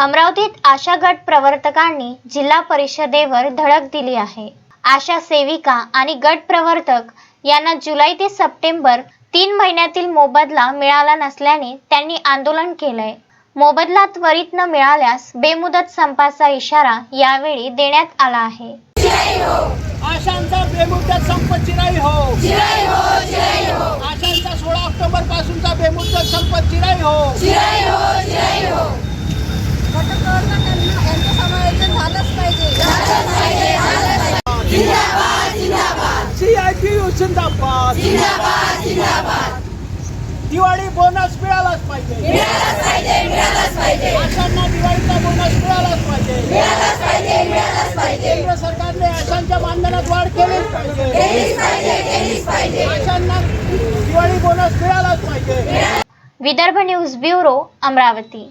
अमरावतीत आशा गट प्रवर्तकांनी जिल्हा परिषदेवर धडक दिली आहे. आशा सेविका आणि गट प्रवर्तक यांना जुलै ते सप्टेंबर तीन महिन्यातील मोबदला मिळाला नसल्याने त्यांनी आंदोलन केलंय. मोबदला त्वरित न मिळाल्यास बेमुदत संपाचा इशारा यावेळी देण्यात आला आहे. आशांचा बेमुदत संप चिराई हो. आशांचा सोळा ऑक्टोबर पासूनचा बेमुदत संप चिराई हो. पटप्रवर्तकांना सीआयटी जिंदाबाद दिवाळी बोनस मिळालाच पाहिजे. आशांना दिवाळीचा बोनस मिळालाच पाहिजे. केंद्र सरकारने आशांच्या मानधनात वाढ केलीच पाहिजे. आशांना दिवाळी बोनस मिळालाच पाहिजे. Vidarbha news bureau Amravati.